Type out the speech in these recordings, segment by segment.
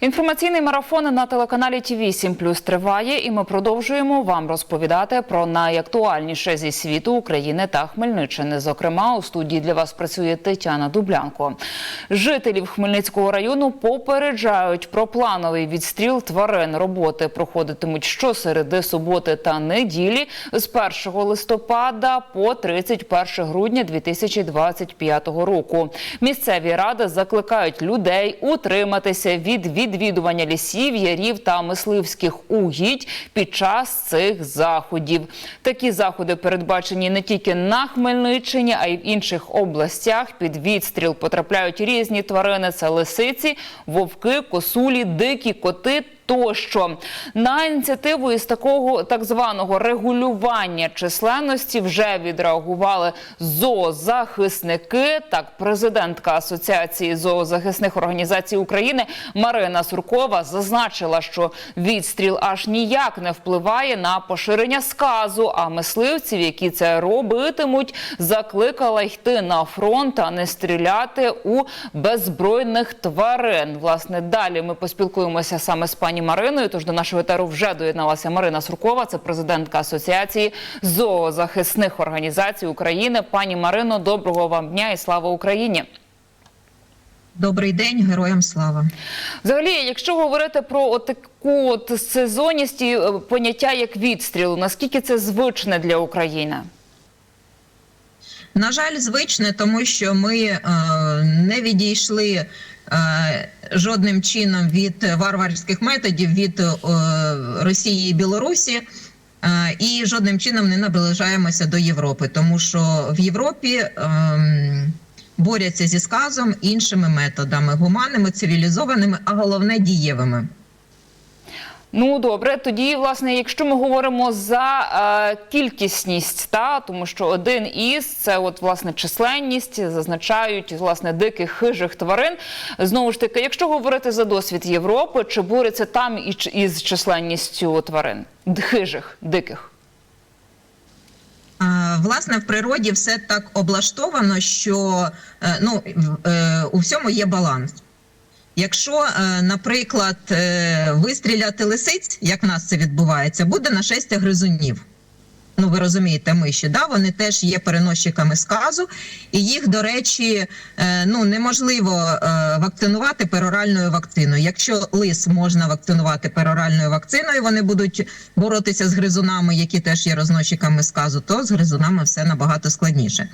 Інформаційний марафон на телеканалі ТІВІ 7 плюс триває, і ми продовжуємо вам розповідати про найактуальніше зі світу України та Хмельниччини. Зокрема, у студії для вас працює Тетяна Дублянко. Жителів Хмельницького району попереджають про плановий відстріл тварин. Роботи проходитимуть щосереди, суботи та неділі з 1 листопада по 31 грудня 2025 року. Місцеві ради закликають людей утриматися від відвідування лісів, ярів та мисливських угідь під час цих заходів. Такі заходи передбачені не тільки на Хмельниччині, а й в інших областях. Під відстріл потрапляють різні тварини: це лисиці, вовки, косулі, дикі коти. Тощо на ініціативу із такого так званого регулювання численності вже відреагували зоозахисники. Так, президентка Асоціації зоозахисних організацій України Марина Суркова зазначила, що відстріл аж ніяк не впливає на поширення сказу. А мисливців, які це робитимуть, закликала йти на фронт, а не стріляти у беззбройних тварин. Власне, далі ми поспілкуємося саме з пані Мариною. Тож до нашого етеру вже доєдналася Марина Суркова, це президентка Асоціації зоозахисних організацій України. Пані Марино, доброго вам дня і слава Україні. Добрий день, героям слава. Взагалі, якщо говорити про таку от сезонність і е, поняття як відстрілу, наскільки це звичне для України? На жаль, звичне, тому що ми е, не відійшли жодним чином від варварських методів від е, Росії і Білорусі. е, І жодним чином не наближаємося до Європи, тому що в Європі ем, борються зі сказом іншими методами гуманними, цивілізованими, а головне дієвими. Ну добре, тоді, власне, якщо ми говоримо за е, кількісність, та тому що один із це, от власне, численність, зазначають власне диких хижих тварин. Знову ж таки, якщо говорити за досвід Європи, чи борються там і із численністю тварин хижих, диких? Власне, в природі все так облаштовано, що е, ну, е, у всьому є баланс. Якщо, е, наприклад, е, вистріляти лисиць, як в нас це відбувається, буде нашестя гризунів. Ну, ви розумієте, миші, да? вони теж є переносчиками сказу, і їх, до речі, е, ну неможливо вакцинувати пероральною вакциною. Якщо лис можна вакцинувати пероральною вакциною, вони будуть боротися з гризунами, які теж є розносчиками сказу, то з гризунами все набагато складніше.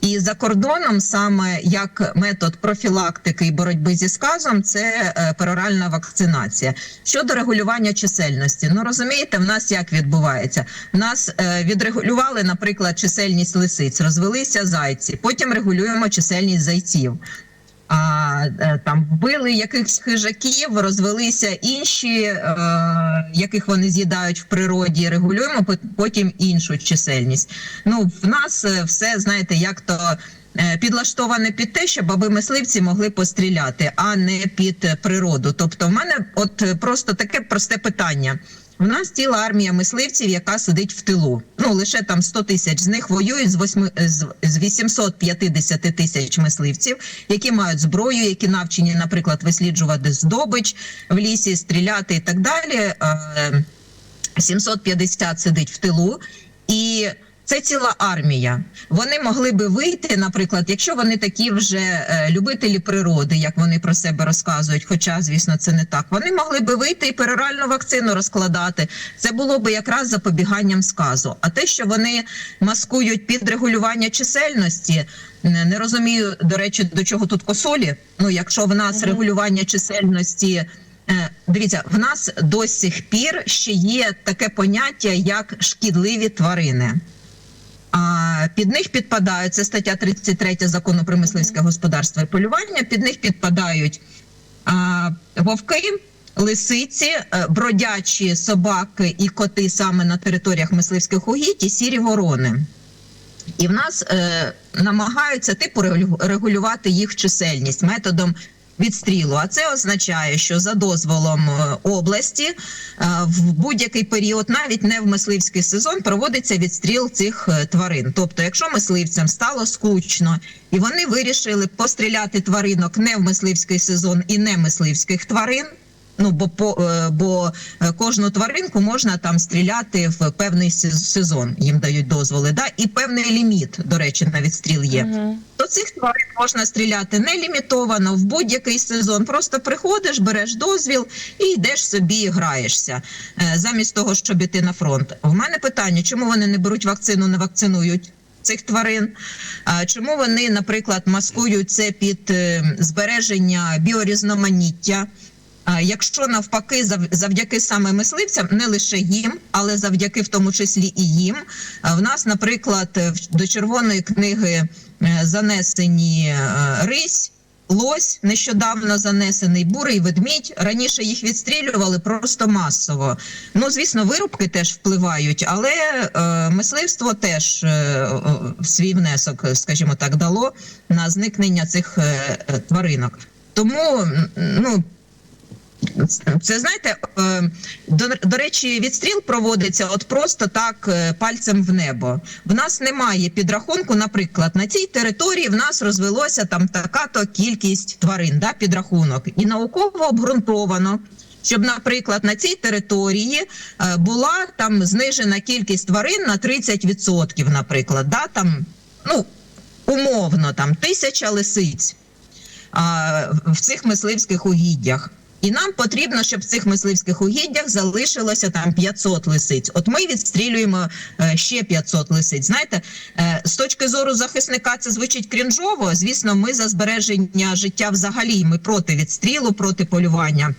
І за кордоном, саме як метод профілактики і боротьби зі сказом, це е, пероральна вакцинація. Щодо регулювання чисельності, ну розумієте, в нас як відбувається? В нас е, відрегулювали, наприклад, чисельність лисиць, розвелися зайці, потім регулюємо чисельність зайців. А е, там вбили якихось хижаків, розвелися інші, е, яких вони з'їдають в природі. Регулюємо потім іншу чисельність. Ну в нас е, все знаєте, як то підлаштоване під те, щоб аби мисливці могли постріляти, а не під природу. Тобто, в мене от просто таке просте питання. У нас ціла армія мисливців, яка сидить в тилу. Ну лише там 100 тисяч з них воюють з 8, з, з 850 тисяч мисливців, які мають зброю, які навчені, наприклад, висліджувати здобич в лісі, стріляти і так далі. Е, 750 сидить в тилу і. Це ціла армія. Вони могли би вийти, наприклад, якщо вони такі вже е, любителі природи, як вони про себе розказують. Хоча, звісно, це не так. Вони могли би вийти і пероральну вакцину розкладати. Це було би якраз запобіганням сказу. А те, що вони маскують під регулювання чисельності, не розумію, до речі, до чого тут косолі. Ну, якщо в нас регулювання чисельності. Е, Дивіться, в нас до сих пір ще є таке поняття, як шкідливі тварини. А під них підпадають це стаття 33 закону про мисливське господарство і полювання. Під них підпадають вовки, лисиці, е, бродячі собаки і коти саме на територіях мисливських угідь і сірі ворони. І в нас е, намагаються типу регулювати їх чисельність методом відстрілу. А це означає, що за дозволом е, області е, в будь-який період, навіть не в мисливський сезон, проводиться відстріл цих е, тварин. Тобто, якщо мисливцям стало скучно і вони вирішили постріляти тваринок не в мисливський сезон і не мисливських тварин. Ну бо по е, бо е, кожну тваринку можна там стріляти в певний сезон. Їм дають дозволи. Да, і певний ліміт, до речі, на відстріл є. Мгм. До цих тварин можна стріляти не лімітовано в будь-який сезон. Просто приходиш, береш дозвіл і йдеш собі і граєшся, е, замість того, щоб іти на фронт. В мене питання: чому вони не беруть вакцину, не вакцинують? Цих тварин, чому вони, наприклад, маскують це під збереження біорізноманіття? Якщо навпаки, зав- завдяки саме мисливцям, не лише їм, але завдяки в тому числі і їм, в нас, наприклад, до червоної книги е, занесені е, рись. Лось нещодавно занесений, бурий ведмідь. Раніше їх відстрілювали просто масово. Ну, звісно, вирубки теж впливають, але е, мисливство теж е, свій внесок, скажімо так, дало на зникнення цих е, е, тваринок. Тому ну. Це знаєте, е, до, до речі, відстріл проводиться от просто так е, пальцем в небо. В нас немає підрахунку. Наприклад, на цій території в нас розвелося там така-то кількість тварин, да, підрахунок, і науково обґрунтовано. Щоб, наприклад, на цій території е, була там знижена кількість тварин на 30%, наприклад, да, там, ну, умовно, там тисяча лисиць а, в цих мисливських угіддях. І нам потрібно, щоб в цих мисливських угіддях залишилося там 500 лисиць. От ми відстрілюємо е, ще 500 лисиць. Знаєте, е, з точки зору захисника це звучить крінжово. Звісно, ми за збереження життя взагалі. Ми проти відстрілу, проти полювання.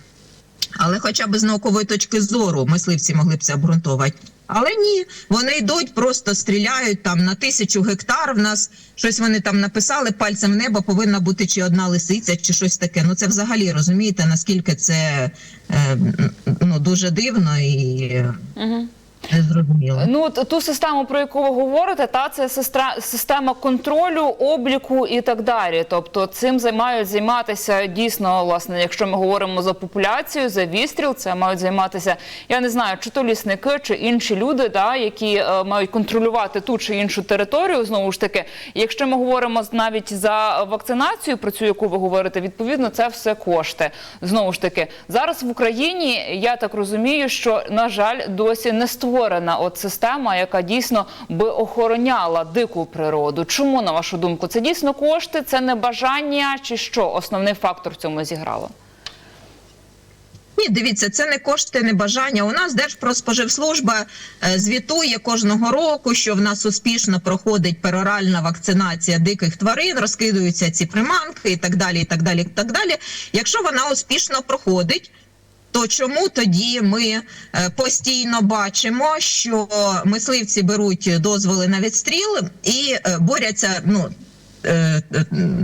Але хоча б з наукової точки зору мисливці могли б це обґрунтувати. Але ні, вони йдуть, просто стріляють там на тисячу гектар. В нас щось вони там написали пальцем в небо повинна бути чи одна лисиця, чи щось таке. Ну це взагалі розумієте, наскільки це е, ну дуже дивно і е, Мгм. незрозуміло. Ну, ту систему, про яку ви говорите, та це сестра, система контролю, обліку і так далі. Тобто цим зай- мають займатися дійсно, власне, якщо ми говоримо за популяцію, за відстріл, це мають займатися, я не знаю, чи то лісники, чи інші люди, да, які е, мають контролювати ту чи іншу територію. Знову ж таки, якщо ми говоримо навіть за вакцинацію, про цю яку ви говорите, відповідно, це все кошти. Знову ж таки, зараз в Україні я так розумію, що на жаль досі не створена от система, яка дійсно би охороняла дику природу. Чому на вашу думку це дійсно кошти, це не бажання, чи що основний фактор в цьому зіграло? Ні, дивіться, це не кошти, не бажання. У нас Держпродспоживслужба е, звітує кожного року, що в нас успішно проходить пероральна вакцинація диких тварин, розкидуються ці приманки і так далі. І так далі, і так далі. Якщо вона успішно проходить. То чому тоді ми е, постійно бачимо, що мисливці беруть дозволи на відстріл і е, борються, ну е,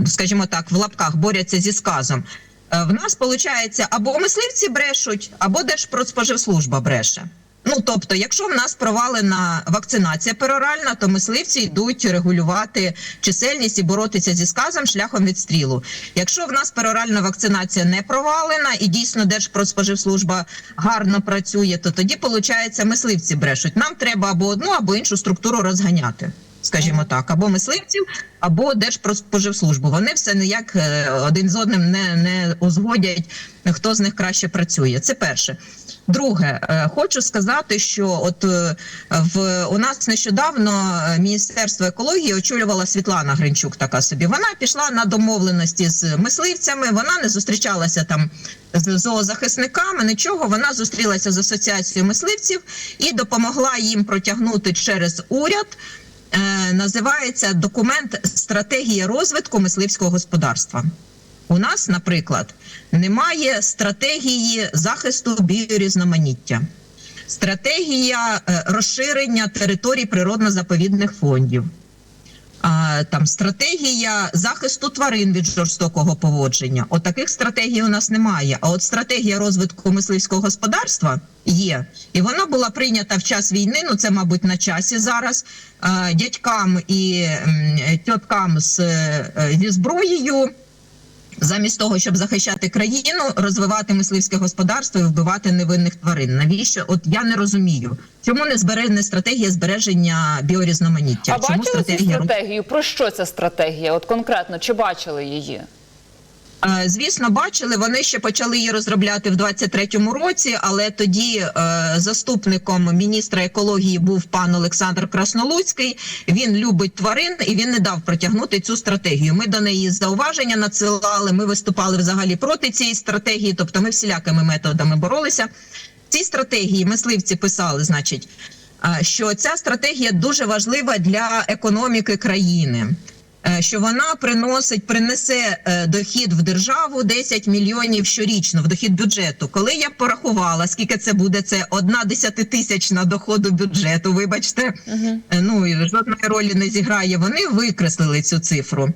скажімо так, в лапках борються зі сказом? В нас виходить, або мисливці брешуть, або Держпродспоживслужба бреше. Ну тобто, якщо в нас провалена вакцинація пероральна, то мисливці йдуть регулювати чисельність і боротися зі сказом шляхом відстрілу. Якщо в нас пероральна вакцинація не провалена і дійсно Держпродспоживслужба гарно працює, то тоді виходить, мисливці брешуть. Нам треба або одну, або іншу структуру розганяти. Скажімо так, або мисливців, або Держпродспоживслужбу. Вони все ніяк е, один з одним не, не узгодять, хто з них краще працює. Це перше. Друге, е, хочу сказати, що от е, в у нас нещодавно е, Міністерство екології очолювала Світлана Гринчук. Така собі. Вона пішла на домовленості з мисливцями. Вона не зустрічалася там з зоозахисниками. Нічого. Вона зустрілася з асоціацією мисливців і допомогла їм протягнути через уряд. Називається документ стратегія розвитку мисливського господарства. У нас, наприклад, немає стратегії захисту біорізноманіття, стратегія е, розширення територій природно-заповідних фондів, там стратегія захисту тварин від жорстокого поводження. От таких стратегій у нас немає. А от стратегія розвитку мисливського господарства є, і вона була прийнята в час війни. Ну це, мабуть, на часі зараз. Дядькам і тьоткам з, е, зі зброєю. Замість того, щоб захищати країну, розвивати мисливське господарство і вбивати невинних тварин. Навіщо? От я не розумію, чому не збережена стратегія збереження біорізноманіття? А чому бачили цю стратегію? Про що ця стратегія? От конкретно, чи бачили її? Е, Звісно, бачили, вони ще почали її розробляти в 23-му році, але тоді е, заступником міністра екології був пан Олександр Краснолуцький. Він любить тварин і він не дав протягнути цю стратегію. Ми до неї зауваження надсилали. Ми виступали взагалі проти цієї стратегії, тобто ми всілякими методами боролися. В цій стратегії мисливці писали, значить, е, що ця стратегія дуже важлива для економіки країни. Е, Що вона приносить, принесе е, дохід в державу 10 мільйонів щорічно в дохід бюджету. Коли я порахувала, скільки це буде, це одна десятитисячна доходу бюджету. Вибачте. Е, ну і жодної ролі не зіграє. Вони викреслили цю цифру.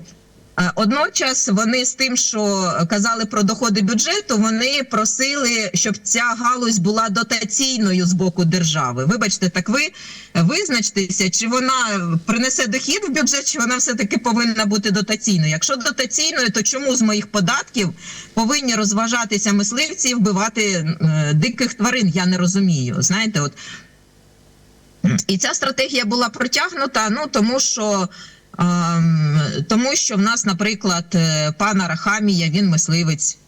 Одночас вони з тим, що казали про доходи бюджету, вони просили, щоб ця галузь була дотаційною з боку держави. Вибачте, так ви визначтеся, чи вона принесе дохід в бюджет, чи вона все таки повинна бути дотаційною. Якщо дотаційною, то чому з моїх податків повинні розважатися мисливці і вбивати е, диких тварин? Я не розумію. Знаєте, от і ця стратегія була протягнута. Ну тому що. Ем, Тому що в нас, наприклад, пана пан Арахамія, він мисливець,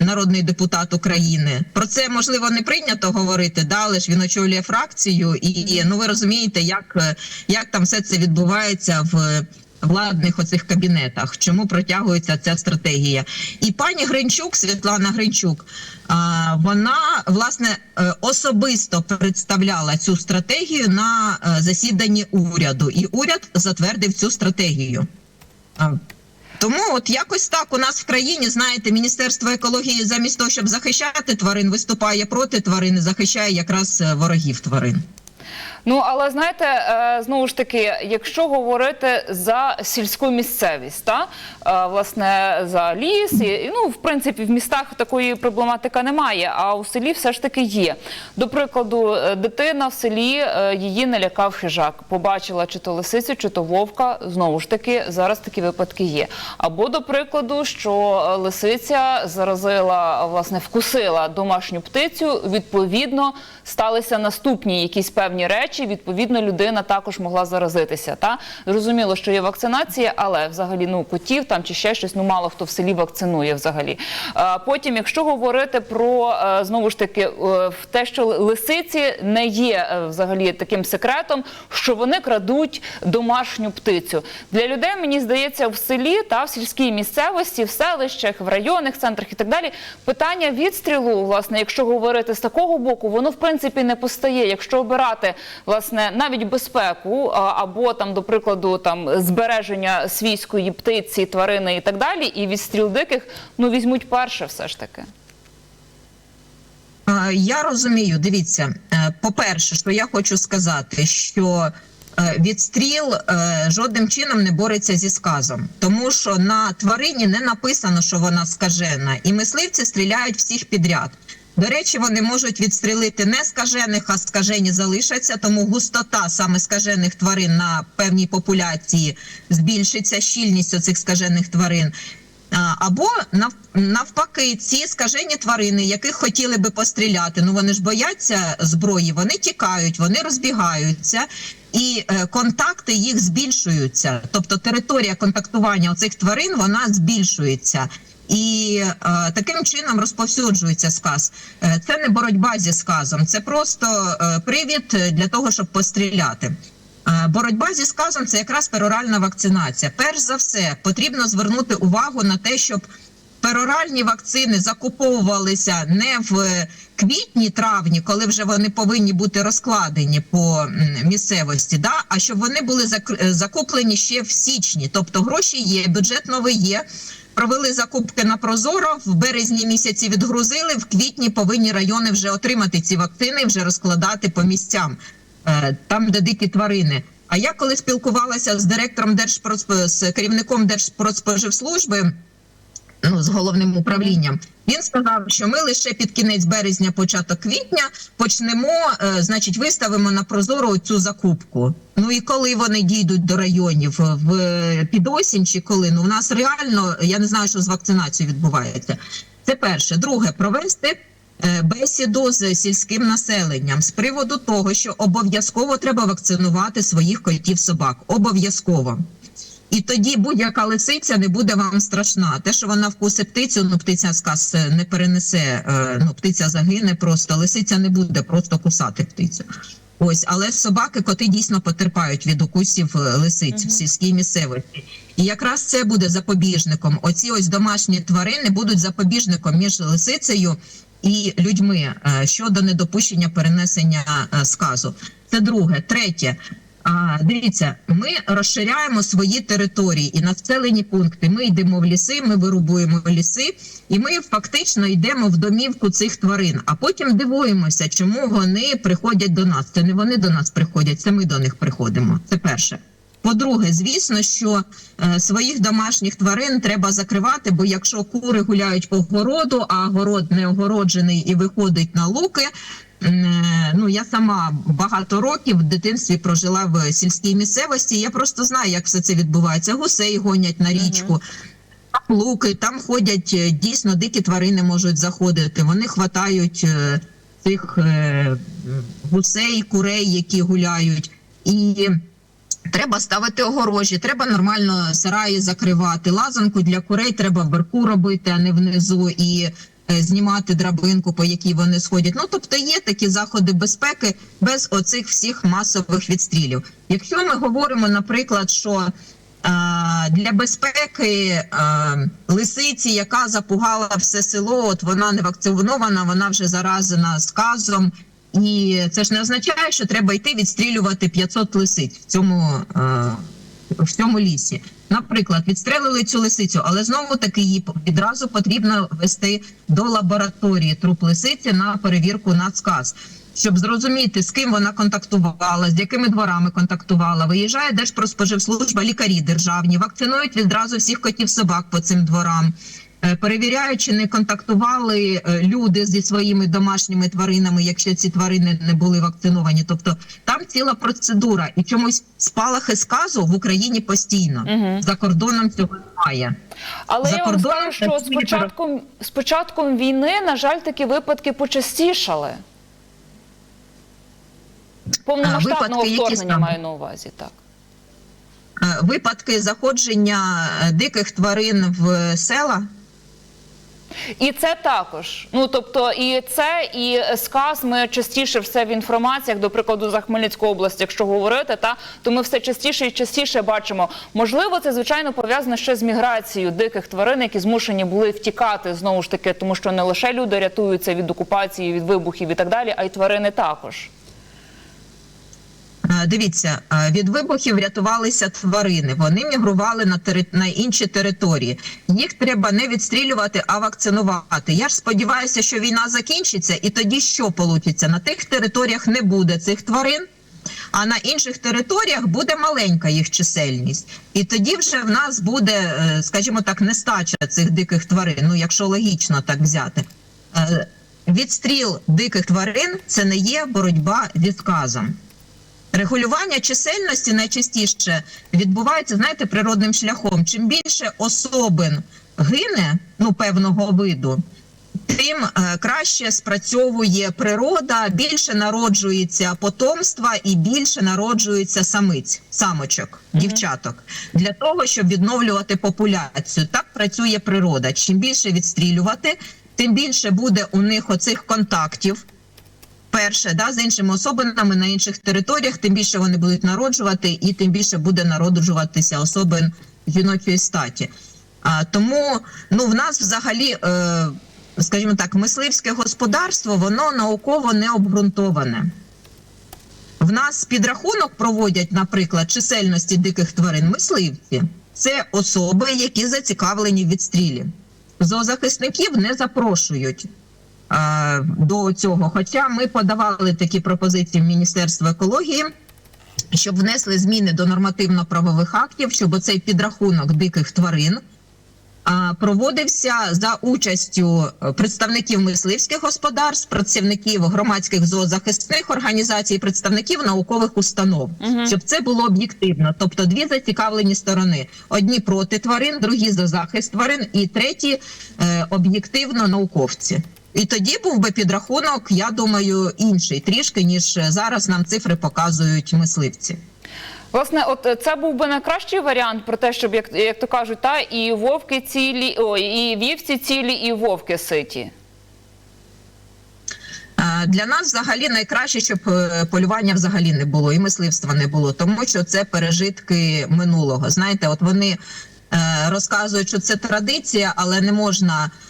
народний депутат України. Про це можливо не прийнято говорити, да, але ж він очолює фракцію, і ну ви розумієте, як, е, як там все це відбувається в владних оцих кабінетах, чому протягується ця стратегія. І пані Гринчук, Світлана Гринчук, вона власне е, особисто представляла цю стратегію на е, засіданні уряду, і уряд затвердив цю стратегію. Тому от якось так у нас в країні, знаєте, Міністерство екології замість того, щоб захищати тварин, виступає проти тварин, захищає якраз е, ворогів тварин. Ну але знаєте, е, знову ж таки, якщо говорити за сільську місцевість, та е, власне за ліс, і ну в принципі в містах такої проблематики немає, а у селі все ж таки є. До прикладу, е, дитина в селі її не лякав хижак. Побачила чи то лисицю, чи то вовка. Знову ж таки, зараз такі випадки є. Або до прикладу, що лисиця заразила, власне, вкусила домашню птицю. Відповідно, сталися наступні якісь певні речі. Відповідно, людина також могла заразитися. Та зрозуміло, що є вакцинація, але взагалі ну котів там чи ще щось, ну мало хто в селі вакцинує взагалі. А потім, якщо говорити про е, знову ж таки е, те, що лисиці не є е, взагалі таким секретом, що вони крадуть домашню птицю. Для людей мені здається, в селі та в сільській місцевості, в селищах, в районних центрах і так далі. Питання відстрілу, власне, якщо говорити з такого боку, воно в принципі не постає. Якщо обирати власне навіть безпеку або там, до прикладу, там збереження свійської птиці, тварини і так далі, і відстріл диких, ну візьмуть перше, все ж таки. Я розумію, дивіться, е, по-перше, що я хочу сказати, що е, відстріл е, жодним чином не бореться зі сказом, тому що на тварині не написано, що вона скажена, і мисливці стріляють всіх підряд. До речі, вони можуть відстрілити не скажених, а скажені залишаться, тому густота саме скажених тварин на певній популяції збільшиться, щільність оцих скажених тварин. Або навпаки, ці скажені тварини, яких хотіли би постріляти, ну вони ж бояться зброї, вони тікають, вони розбігаються, і е, контакти їх збільшуються. Тобто територія контактування цих тварин вона збільшується. І е, таким чином розповсюджується сказ. Е, це не боротьба зі сказом, це просто е, привід для того, щоб постріляти. Е, Боротьба зі сказом це якраз пероральна вакцинація. Перш за все, потрібно звернути увагу на те, щоб пероральні вакцини закуповувалися не в квітні-травні, коли вже вони повинні бути розкладені по місцевості, да? а щоб вони були зак- закуплені ще в січні. Тобто гроші є, бюджет новий є. Провели закупки на Прозоро в березні місяці відгрузили. В квітні повинні райони вже отримати ці вакцини, вже розкладати по місцям е, там, де дикі тварини. А я коли спілкувалася з директором Держпродсп... з керівником Держпродспоживслужби, ну з головним управлінням, він сказав, що ми лише під кінець березня, початок квітня почнемо, е, значить, виставимо на прозоро цю закупку. Ну і коли вони дійдуть до районів е, в під осінь чи коли ну у нас реально я не знаю, що з вакцинацією відбувається. Це перше. Друге, провести е, бесіду з сільським населенням з приводу того, що обов'язково треба вакцинувати своїх котів собак. Обов'язково. І тоді будь-яка лисиця не буде вам страшна. Те, що вона вкусить птицю, ну птиця сказ е, не перенесе. е, Ну, птиця загине просто. Лисиця не буде просто кусати птицю. Ось, але собаки, коти дійсно потерпають від укусів е, лисиць в сільській місцевості. І якраз це буде запобіжником. Оці ось домашні тварини будуть запобіжником між лисицею і людьми щодо недопущення перенесення сказу. Це друге, третє. А, дивіться, ми розширяємо свої території і населені пункти. Ми йдемо в ліси, ми вирубуємо ліси, і ми фактично йдемо в домівку цих тварин. А потім дивуємося, чому вони приходять до нас. Це не вони до нас приходять, це ми до них приходимо. Це перше. По-друге, звісно, що е, своїх домашніх тварин треба закривати, бо якщо кури гуляють по городу, а город не огороджений і виходить на луки. Е, Ну, я сама багато років в дитинстві прожила в сільській місцевості. Я просто знаю, як все це відбувається. Гусей гонять на річку. Там луки, там ходять е, дійсно дикі тварини можуть заходити. Вони хватають е, цих гусей, курей, які гуляють, і треба ставити огорожі, треба нормально сараї закривати. Лазанку для курей треба вверху робити, а не внизу. І Знімати драбинку, по якій вони сходять. Ну тобто є такі заходи безпеки без оцих всіх масових відстрілів. Якщо ми говоримо, наприклад, що е, для безпеки е, лисиці, яка запугала все село, от вона не вакцинована, вона вже заразена сказом. І це ж не означає, що треба йти відстрілювати 500 лисиць в цьому, е, в цьому лісі. Наприклад, відстрелили цю лисицю, але знову таки її відразу потрібно вести до лабораторії труп лисиці на перевірку на сказ. Щоб зрозуміти, з ким вона контактувала, з якими дворами контактувала, виїжджає Держпродспоживслужба, лікарі державні, вакцинують відразу всіх котів собак по цим дворам. Е, Перевіряють, чи не контактували е, люди зі своїми домашніми тваринами, якщо ці тварини не були вакциновані. Тобто там ціла процедура, і чомусь спалахи сказу в Україні постійно Мгм. за кордоном цього немає. Але За я вам скажу, що з початком, з початком війни, на жаль, такі випадки почастішали. Повномасштабного випадки вторгнення саме? маю на увазі, так. Е, Випадки заходження диких тварин в села. І це також. Ну тобто, і це, і сказ. Ми частіше все в інформаціях, до прикладу, за Хмельницьку область, якщо говорити, та то ми все частіше і частіше бачимо. Можливо, це звичайно пов'язано ще з міграцією диких тварин, які змушені були втікати знову ж таки, тому що не лише люди рятуються від окупації, від вибухів і так далі, а й тварини також. Е, Дивіться, е, від вибухів рятувалися тварини. Вони мігрували на тери... на інші території. Їх треба не відстрілювати, а вакцинувати. Я ж сподіваюся, що війна закінчиться, і тоді що получиться? На тих територіях не буде цих тварин. А на інших територіях буде маленька їх чисельність, і тоді вже в нас буде, е, скажімо так, нестача цих диких тварин. Ну, якщо логічно так взяти. Відстріл диких тварин це не є боротьба зі сказом. Регулювання чисельності найчастіше відбувається, знаєте, природним шляхом. Чим більше особин гине, ну певного виду, тим е, краще спрацьовує природа, більше народжується потомства і більше народжується самиць, самочок, дівчаток для того, щоб відновлювати популяцію. Так працює природа. Чим більше відстрілювати, тим більше буде у них оцих контактів перше, да, з іншими особинами на інших територіях, тим більше вони будуть народжувати, і тим більше буде народжуватися особин жіночої статі. А, тому ну, в нас взагалі, е, скажімо так, мисливське господарство, воно науково не обґрунтоване. В нас підрахунок проводять, наприклад, чисельності диких тварин мисливці. Це особи, які зацікавлені в відстрілі. Зоозахисників не запрошують до цього. Хоча ми подавали такі пропозиції в Міністерство екології, щоб внесли зміни до нормативно-правових актів, щоб оцей підрахунок диких тварин проводився за участю е, представників мисливських господарств, працівників громадських зоозахисних організацій, представників наукових установ, Мгм. щоб це було об'єктивно. Тобто дві зацікавлені сторони: одні проти тварин, другі за захист тварин, і треті е, об'єктивно науковці. І тоді був би підрахунок, я думаю, інший трішки ніж зараз нам цифри показують мисливці. Власне, от е, це був би найкращий варіант про те, щоб як, як то кажуть, та і вовки цілі, ой, і вівці цілі, і вовки ситі. Е, Для нас взагалі найкраще, щоб е, полювання взагалі не було і мисливства не було, тому що це пережитки минулого. Знаєте, от вони е, розказують, що це традиція, але не можна е,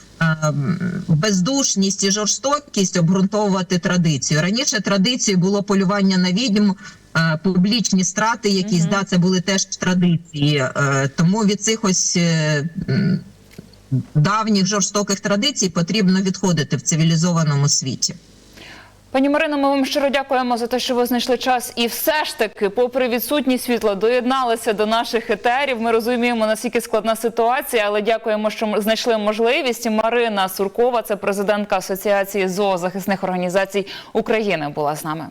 бездушність і жорстокість обґрунтовувати традицію. Раніше традицією було полювання на відьм, е, публічні страти, якісь Мгм. да, це були теж традиції. Е, Тому від цих ось. е, Давніх жорстоких традицій потрібно відходити в цивілізованому світі. Пані Марино, ми вам щиро дякуємо за те, що ви знайшли час і все ж таки, попри відсутність світла, доєдналися до наших етерів. Ми розуміємо, наскільки складна ситуація, але дякуємо, що знайшли можливість. Марина Суркова, це президентка Асоціації зоозахисних організацій України, була з нами.